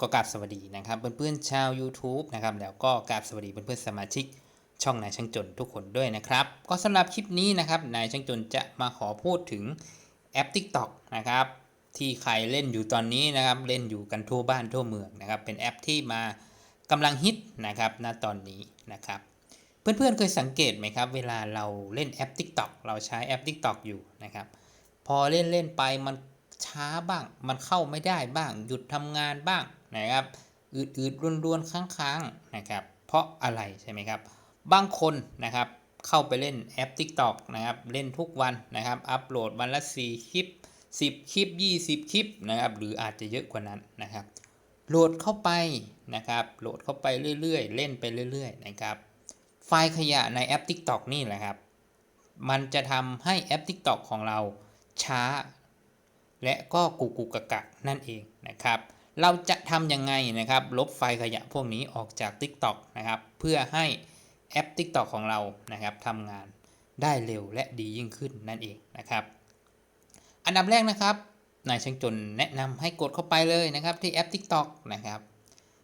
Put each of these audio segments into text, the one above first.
ก็กราบสวัสดีนะครับเพื่อนๆชาว YouTube นะครับแล้วก็กราบสวัสดีเพื่อนๆสมาชิก ช่องนายช่างจนทุกคนด้วยนะครับ ก็สำหรับคลิปนี้นะครับนายช่างจนจะมาขอพูดถึงแอป TikTok นะครับที่ใครเล่นอยู่ตอนนี้นะครับเล่นอยู่กันทั่วบ้านทั่วเมืองนะครับเป็นแอปที่มากำลังฮิตนะครับณตอนนี้นะครับเพื่อนๆเคยสังเกตไหมครับ เวลาเราเล่นแอป TikTok เราใช้แอป TikTok อยู่นะครับพอเล่นเล่นไปมันช้าบ้าง มันเข้าไม่ได้บ้าง หยุดทำงานบ้าง นะครับอืดๆรวนๆค้างๆนะครับเพราะอะไรใช่ไหมครับบางคนนะครับเข้าไปเล่นแอป TikTok นะครับเล่นทุกวันนะครับอัปโหลดวันละ 4 คลิป 10 คลิป 20 คลิปนะครับหรืออาจจะเยอะกว่านั้นนะครับโหลดเข้าไปนะครับโหลดเข้าไปเรื่อยๆ เล่นไปเรื่อยๆนะครับไฟล์ขยะในแอป TikTok นี่แหละครับ มันจะทำให้แอป TikTok ของเราช้า และก็กุกกุกกะกะนั่นเองนะครับ เราจะทำยังไงนะครับ ลบไฟล์ขยะพวกนี้ออกจาก TikTok นะครับ เพื่อให้แอป TikTok ของเรานะครับทำงานได้เร็วและดียิ่งขึ้นนั่นเองนะครับ อันดับแรกนะครับนายช่างจนแนะนำให้กดเข้าไปเลยนะครับที่แอป TikTok นะครับ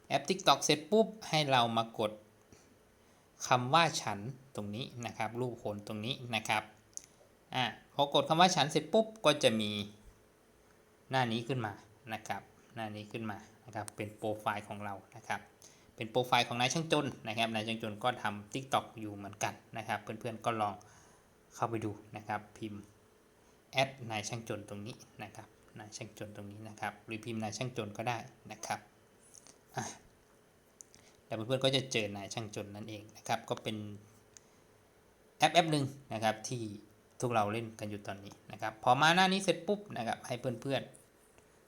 แอป TikTok เสร็จปุ๊บให้เรามากดคำว่าฉันตรงนี้นะครับ รูปคนตรงนี้นะครับอะพอกดคำว่าฉันเสร็จปุ๊บก็จะมีหน้านี้ขึ้นมานะครับ หน้านี้ขึ้นมานะครับเป็นโปรไฟล์ของเรานะครับเป็นโปรไฟล์ของนายช่างจนนะครับนายช่างจนก็ทำ TikTok อยู่เหมือนกันนะครับ เพื่อนๆก็ลองเข้าไปดูนะครับ พิมพ์แอดนายช่างจนตรงนี้นะครับนายช่างจนตรงนี้นะครับ หรือพิมพ์นายช่างจนก็ได้นะครับแล้วเพื่อนๆก็จะเจอนายช่างจนนั่นเองนะครับ ก็เป็นแอปแอปหนึ่งนะครับที่ทุกเราเล่นกันอยู่ตอนนี้นะครับ พอมาหน้านี้เสร็จปุ๊บนะครับให้เพื่อนๆ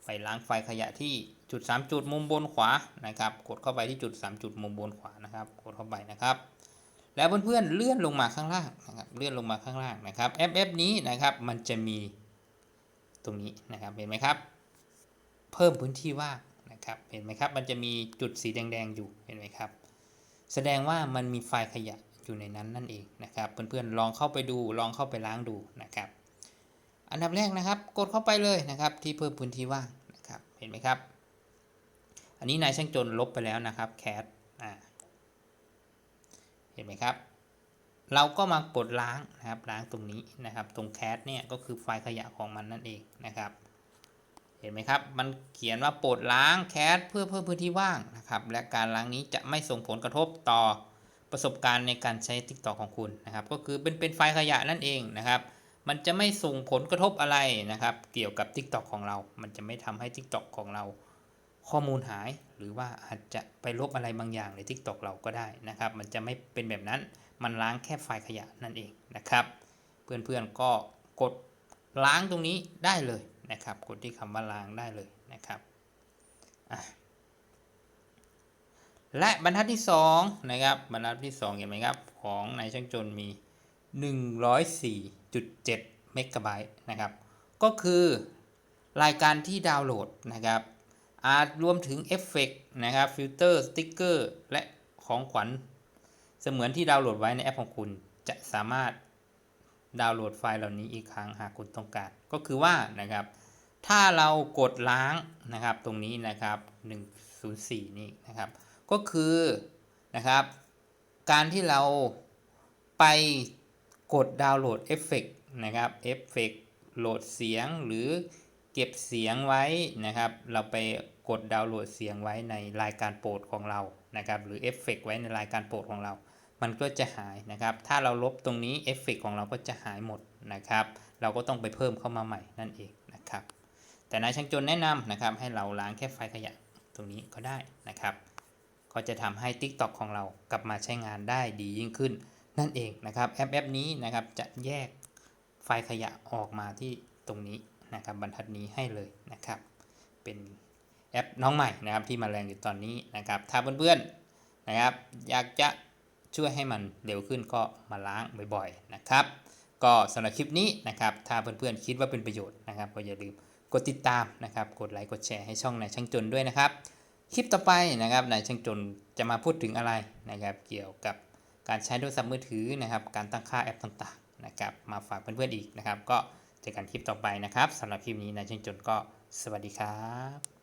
ไปล้างไฟขยะที่จุด 3 จุดมุมบนขวานะครับ กดเข้าไปที่จุด 3 จุดมุมบนขวานะครับ กดเข้าไปนะครับ แล้วเพื่อนๆเลื่อนลงมาข้างล่างนะครับ เลื่อนลงมาข้างล่างนะครับแอปแอปนี้นะครับมันจะมีตรงนี้นะครับเห็นไหมครับ เพิ่มพื้นที่ว่างนะครับเห็นไหมครับ มันจะมีจุดสีแดงๆอยู่เห็นไหมครับ แสดงว่ามันมีไฟล์ขยะอยู่ในนั้นนั่นเองนะครับ เพื่อนๆลองเข้าไปดูลองเข้าไปล้างดูนะครับ อันดับแรกนะครับ กดเข้าไปเลยนะครับ ที่เพิ่มพื้นที่ว่างนะครับ เห็นไหมครับ อันนี้นายช่างจนลบไปแล้วนะครับแคทเห็นไหมครับ เราก็มากดล้างนะครับ ล้างตรงนี้นะครับ ตรงแคทเนี่ยก็คือไฟล์ขยะของมันนั่นเองนะครับ เห็นไหมครับ มันเขียนว่าปรดล้างแคทเพื่อเพิ่มพื้นที่ว่างนะครับ และการล้างนี้จะไม่ส่งผลกระทบต่อประสบการณ์ในการใช้ TikTok ของคุณนะครับ ก็คือเป็นเป็นไฟล์ขยะนั่นเองนะครับ มันจะไม่ส่งผลกระทบอะไรนะครับ เกี่ยวกับ TikTok ของเรา มันจะไม่ทำให้ TikTok ของเรา ข้อมูลหาย หรือว่าอาจจะไปลบอะไรบางอย่างใน TikTok เราก็ได้นะครับ มันจะไม่เป็นแบบนั้น มันล้างแค่ไฟล์ขยะนั่นเองนะครับ เพื่อนๆก็กดล้างตรงนี้ได้เลยนะครับ กดที่คำว่าล้างได้เลยนะครับและบรรทัดที่2นะครับบรรทัดที่ 2 เห็นไหมครับ ของนายช่างจนมี 1.7เมกะไบต์นะครับ ก็คือรายการที่ดาวน์โหลดนะครับ อาจรวมถึงเอฟเฟกต์นะครับ ฟิลเตอร์ สติ๊กเกอร์ และของขวัญ เสมือนที่ดาวน์โหลดไว้ในแอปของคุณ จะสามารถดาวน์โหลดไฟล์เหล่านี้อีกครั้งหากคุณต้องการ ก็คือว่านะครับ ถ้าเรากดล้างนะครับ ตรงนี้นะครับ 104 นี่นะครับ ก็คือนะครับ การที่เราไป กดดาวน์โหลดเอฟเฟกต์นะครับเอฟเฟกต์โหลดเสียงหรือเก็บเสียงไว้นะครับ เราไปกดดาวน์โหลดเสียงไว้ในรายการโปรดของเรานะครับ หรือเอฟเฟกต์ไว้ในรายการโปรดของเรา มันก็จะหายนะครับ ถ้าเราลบตรงนี้เอฟเฟกต์ของเราก็จะหายหมดนะครับ เราก็ต้องไปเพิ่มเข้ามาใหม่นั่นเองนะครับ แต่นายช่างจนแนะนำนะครับ ให้เราล้างแค่ไฟล์ขยะตรงนี้ก็ได้นะครับ ก็จะทำให้ TikTok ของเรากลับมาใช้งานได้ดียิ่งขึ้น นั่นเองนะครับแอปแอปนี้นะครับจะแยกไฟล์ขยะออกมาที่ตรงนี้นะครับบรรทัดนี้ให้เลยนะครับ เป็นแอปน้องใหม่นะครับที่มาแรงอยู่ตอนนี้นะครับ ถ้าเพื่อนๆนะครับ อยากจะช่วยให้มันเร็วขึ้นก็มาล้างบ่อยๆนะครับ ก็สำหรับคลิปนี้นะครับ ถ้าเพื่อนๆคิดว่าเป็นประโยชน์นะครับก็อย่าลืมกดติดตามนะครับ กดไลค์กดแชร์ให้ช่องนายช่างจนด้วยนะครับ คลิปต่อไปนะครับนายช่างจนจะมาพูดถึงอะไรนะครับ เกี่ยวกับ การใช้โทรศัพท์มือถือนะครับ การตั้งค่าแอปต่างๆนะครับ มาฝากเพื่อนๆอีกนะครับ ก็เจอกันคลิปต่อไปนะครับสำหรับคลิปนี้นายช่างจนก็สวัสดีครับ